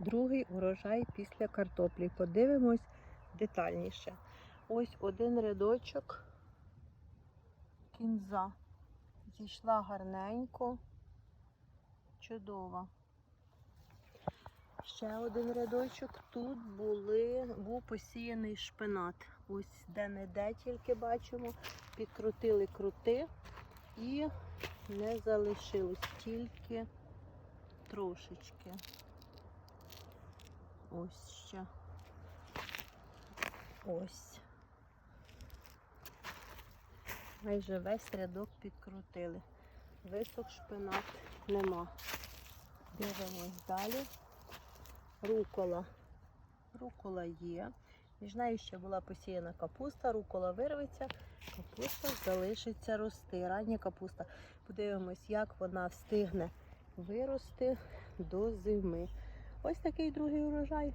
другий урожай після картоплі. Подивимось детальніше. Ось один рядочок кінза. Зійшла гарненько, чудова. Ще один рядочок. Тут були, був посіяний шпинат. Ось де-не-де тільки бачимо. Підкрутили крути і не залишилось тільки трошечки. Ось ще. Ось. Майже весь рядок підкрутили. Висох шпинат нема. Дивимось далі. Рукола. Рукола є. Між нею ще була посіяна капуста, рукола вирветься, капуста залишиться рости. Рання капуста. Подивимось, як вона встигне вирости до зими. Ось такий другий урожай.